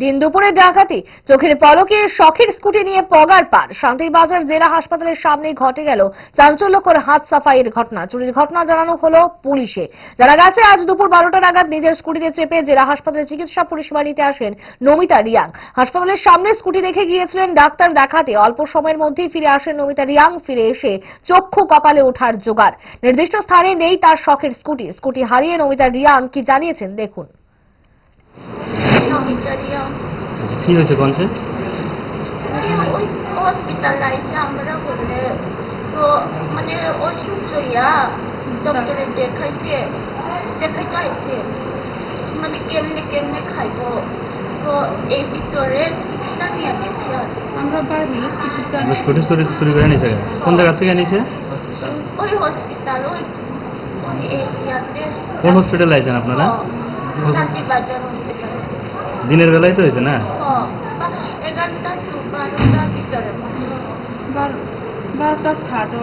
দিন দুপুরে ডাকাতি, চোখের পলকে শখের স্কুটি নিয়ে পগার পার। শান্তিবাজার জেলা হাসপাতালের সামনে ঘটে গেল চাঞ্চল্যকর হাত সাফাইয়ের ঘটনা। চুরির ঘটনা জানানো হলো পুলিশে। জানা গেছে, আজ দুপুর বারোটা নাগাদ নিজের স্কুটিতে চেপে জেলা হাসপাতালে চিকিৎসা পরিষেবা নিতে আসেন নমিতা রিয়াং। হাসপাতালের সামনে স্কুটি রেখে গিয়েছিলেন ডাক্তার দেখাতে। অল্প সময়ের মধ্যেই ফিরে আসেন নমিতা রিয়াং, ফিরে এসে চক্ষু কপালে ওঠার জোগাড়। নির্দিষ্ট স্থানে নেই তার শখের স্কুটি। স্কুটি হারিয়ে নমিতা রিয়াং কি জানিয়েছেন? দেখুন। আচ্ছা, কি হয়েছে কনসে ওই হসপিটালাইজ আমরা বললে তো মানে লইয়া ডক্টরে দেখাইছে দেখাইতে আইছে মানে কেমনে কেমনে খাইবো তো এই ভিতরে স্কুটিটা নিয়ে গেছে আমরা বাইরে স্কুটিটা স্কুটি চুরি চুরি করে নিছে কোন জায়গা থেকে নিছে ওই হসপিটাল ওই কোন হসপিটালে আছেন আপনারা শান্তিবাজার হসপিটাল দিনের বেলায় তো হয়েছে না? বারোটা ছাড়ো